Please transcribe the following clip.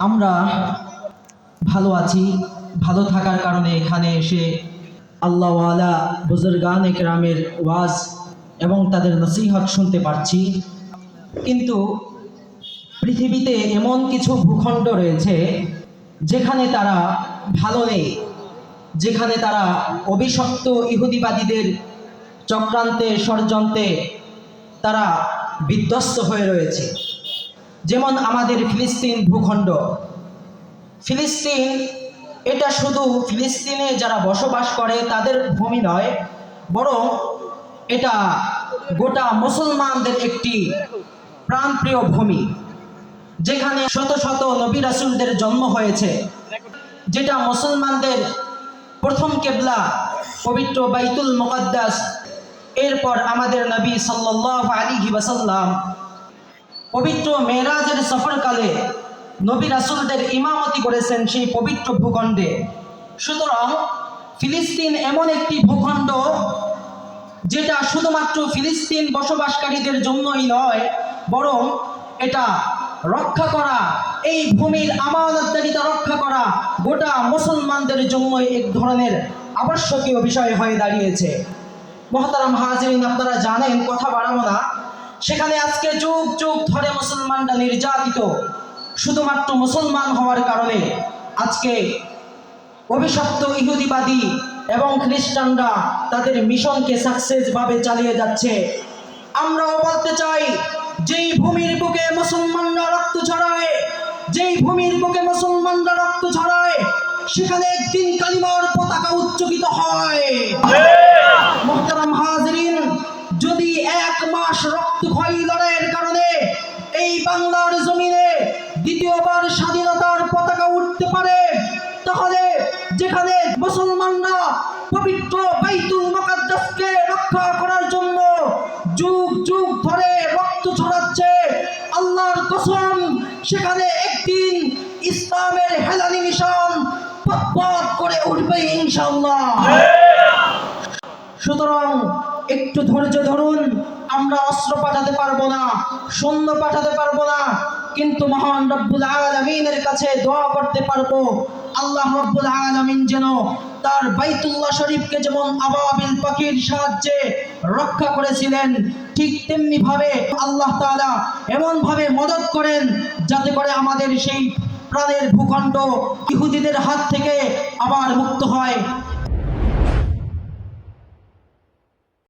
আমরা ভালো আছি, ভালো থাকার কারণে এখানে এসে আল্লাহওয়ালা বুজুর্গান একরামের ওয়াজ এবং তাদের নসিহত শুনতে পারছি। কিন্তু পৃথিবীতে এমন কিছু ভূখণ্ড রয়েছে যেখানে তারা ভালো নেই, যেখানে তারা অভিশপ্ত ইহুদিবাদীদের চক্রান্তে, ষড়যন্ত্রে তারা বিধ্বস্ত হয়ে রয়েছে। যেমন আমাদের ফিলিস্তিন ভূখণ্ড। ফিলিস্তিন, এটা শুধু ফিলিস্তিনে যারা বসবাস করে, তাদের ভূমি নয়, বরং এটা গোটা মুসলমানদের একটি প্রাণপ্রিয় ভূমি, যেখানে শত শত নবী রাসুলদের জন্ম হয়েছে, যেটা মুসলমানদের প্রথম কেবলা, পবিত্র বাইতুল মুকদ্দাস, এরপর আমাদের নবী সাল্লাল্লাহু আলী ওয়াসাল্লাম পবিত্র মেরাজের সফরকালে নবী রাসুলদের ইমামতি করেছেন সেই পবিত্র ভূখণ্ডে। সুতরাং ফিলিস্তিন এমন একটি ভূখণ্ড যেটা শুধুমাত্র ফিলিস্তিন বসবাসকারীদের জন্যই নয়, বরং এটা রক্ষা করা, এই ভূমির আমানতদারিতা রক্ষা করা গোটা মুসলমানদের জন্যই এক ধরনের আবশ্যকীয় বিষয় হয়ে দাঁড়িয়েছে। মহতারাম হাজিরিন, আপনারা জানেন, কথা বাড়াবো না। সেখানে আজকে যুগ যুগ মুসলমানরা নির্যাতিত। শুধুমাত্র মুসলমান হওয়ার কারণে আজকে অভিশপ্ত ইহুদিবাদী এবং খ্রিস্টানরা তাদের মিশনকে সাকসেস ভাবে চালিয়ে যাচ্ছে। আমরাও বলতে চাই যেই ভূমির বুকে মুসলমানরা রক্ত ছড়ায় যেই ভূমির বুকে মুসলমানরা রক্ত ছড়ায় সেখানে একদিন কালিমার পতাকা উচ্চকিত হয়। মোহতারাম হাজরিন যদি এক মাস রক্তক্ষয়ী লড়াইয়ের কারণে দ্বিতীয়বার স্বাধীনতার পতাকা উঠতে পারে, তাহলে যেখানে মুসলমানরা পবিত্র বাইতুল মুকাদ্দাসকে রক্ষা করার জন্য যুগ যুগ ধরে রক্ত ছড়াচ্ছে, আল্লাহর কসম, সেখানে একদিন ইসলামের হেলানি মিশন পথ করে উঠবে ইনশাআল্লাহ। সুতরাং একটু ধৈর্য ধরুন আমরা অস্ত্র পাঠাতে পারব না, সৈন্য পাঠাতে পারব না, কিন্তু মহান রব্বুল আলমিনের কাছে দোয়া করতে পারব। আল্লাহ রব্বুল আলমিন যেন তার বাইতুল্লাহ শরীফকে যেমন আবাবিল পাখির সাহায্যে রক্ষা করেছিলেন, ঠিক তেমনি ভাবে আল্লাহ তাআলা এমন ভাবে মদত করেন যাতে করে আমাদের সেই প্রাণের ভূখণ্ড ইহুদিদের হাত থেকে আবার মুক্ত হয়।